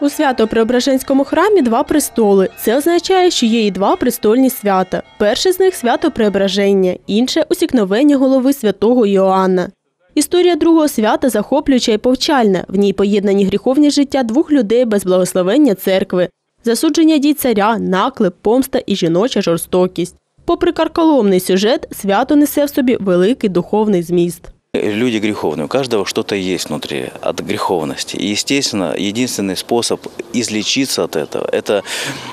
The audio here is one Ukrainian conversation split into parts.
У Свято-Преображенському храмі два престоли. Це означає, що є і два престольні свята. Перше з них свято Преображення, інше усікновення голови святого Йоанна. Історія другого свята захоплююча і повчальна. В ній поєднані гріховні життя двох людей без благословення церкви, засудження дій царя, наклеп, помста і жіноча жорстокість. Попри карколомний сюжет, свято несе в собі великий духовний зміст. Люди греховные, у каждого что-то есть внутри от греховности. И, естественно, единственный способ излечиться от этого – это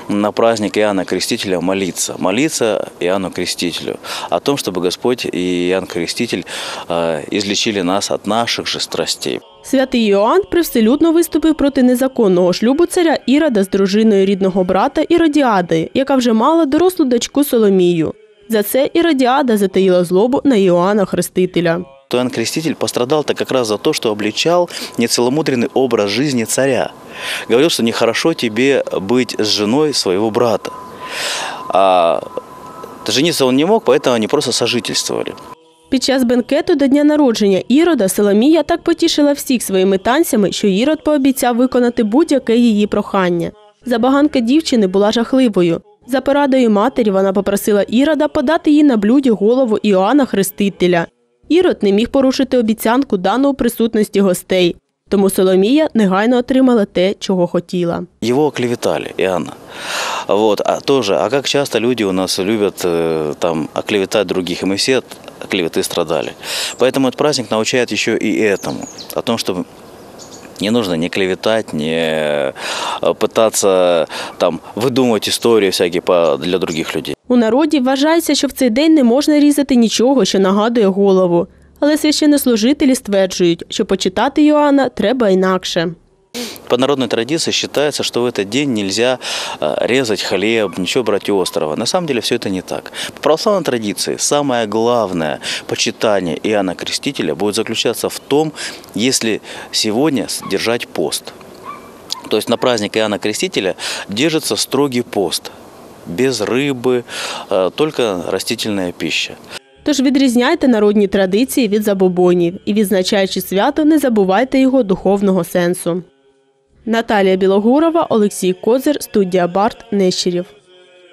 на праздник Иоанна Крестителя молиться. Молиться Иоанну Крестителю о том, чтобы Господь и Иоанн Креститель э, излечили нас от наших же страстей. Святий Йоанн привселюдно виступив проти незаконного шлюбу царя Ірода з дружиною рідного брата Іродіади, яка вже мала дорослу дочку Соломію. За це Іродіада затаїла злобу на Іоанна Хрестителя. то Иоанн Креститель пострадал-то как раз за то, что обличал нецеломудренный образ жизни царя. Говорил, что нехорошо тебе быть с женой своего брата. А жениться он не мог, поэтому они просто сожительствовали. Під час бенкету до дня народження Ірода Соломія так потішила всіх своїми танцями, що Ірод пообіцяв виконати будь-яке її прохання. Забаганка дівчини була жахливою. За порадою матері вона попросила Ірода подати їй на блюді голову Іоанна Хрестителя. Ірод не міг порушити обіцянку дану у присутності гостей. Тому Соломія негайно отримала те, чого хотіла. Его оклеветали, Иоанна. Вот, а тоже, а как часто люди у нас любят э, там оклеветать других, и мы все от клеветы страдали. Поэтому этот праздник научает еще и этому, о том, что не нужно не клеветать, не э, пытаться там выдумывать истории всякие по- для других людей. У народі вважається, що в цей день не можна різати нічого, що нагадує голову. Але священнослужителі стверджують, що почитати Йоанна треба інакше. По народной традиции считается, что в этот день нельзя э, резать хлеб, ничего брать острого. На самом деле все это не так. По православной традиции самое главное почитание Иоанна Крестителя будет заключаться в том, если сегодня держать пост. То есть на праздник Иоанна Крестителя держится строгий пост. Без рыбы, э, только растительная пища. Тож відрізняйте народні традиції від забобонів і, відзначаючи свято, не забувайте його духовного сенсу. Наталія Білогурова, Олексій Козир, студія Барт Нещерів.